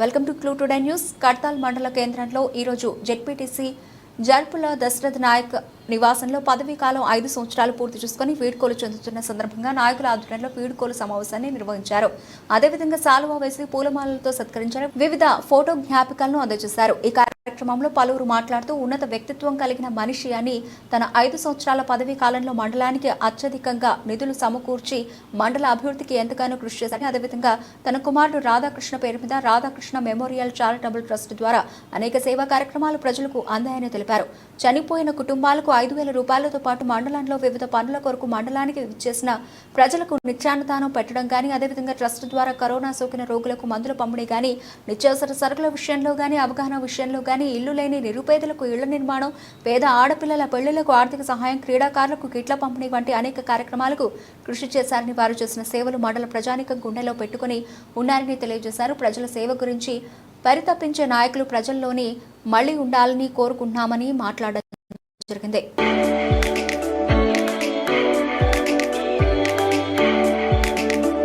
Welcome to clue today news. Kadthal మండల కేంద్రంలో ఈరోజు జెడ్పీటీసీ జర్పుల దశరథ్ నాయక్ నివాసంలో పదవీ కాలం ఐదు సంవత్సరాలు పూర్తి చేసుకుని వీడ్కోలు చెందుతున్న సందర్భంగా నాయకుల ఆధ్వర్యంలో వీడ్కోలు సమావేశాన్ని నిర్వహించారు. అదేవిధంగా సాలువా వేసి పూలమాలలతో సత్కరించారు. వివిధ ఫోటో జ్ఞాపికలను అందజేశారు. ఈ కార్యక్రమంలో పలువురు మాట్లాడుతూ ఉన్నత వ్యక్తిత్వం కలిగిన మనిషి అని తన ఐదు సంవత్సరాల పదవీ కాలంలో మండలానికి అత్యధికంగా నిధులు సమకూర్చి మండల అభివృద్ధికి ఎంతగానో కృషి చేశారని అదేవిధంగా తన కుమారుడు రాధాకృష్ణ పేరు మీద రాధాకృష్ణ మెమోరియల్ చారిటబుల్ ట్రస్ట్ ద్వారా అనేక సేవా కార్యక్రమాలు ప్రజలకు అందాయని తెలిపారు. చనిపోయిన కుటుంబాలకు ఐదు వేల రూపాయలతో పాటు మండలంలో వివిధ పనుల కొరకు మండలానికి ఇచ్చేసిన ప్రజలకు నిత్యాన్నదానం పెట్టడం కానీ అదేవిధంగా ట్రస్ట్ ద్వారా కరోనా సోకిన రోగులకు మందుల పంపిణీ కానీ నిత్యావసర సరుకుల విషయంలో కానీ అవగాహన విషయంలో కానీ ఇల్లు లేని నిరుపేదలకు ఇళ్ళ నిర్మాణం పేద ఆడపిల్లల పెళ్ళిళ్ళకు ఆర్థిక సహాయం క్రీడాకారులకు కిట్ల పంపిణీ వంటి అనేక కార్యక్రమాలకు కృషి చేశారని వారు చేసిన సేవలు మండల ప్రజానికం గుండెలో పెట్టుకుని ఉన్నారని తెలియజేశారు. ప్రజల సేవ గురించి పరితపించే నాయకులు ప్రజల్లోని మళ్ళీ ఉండాలని కోరుకుంటున్నామని మాట్లాడడం జరిగింది.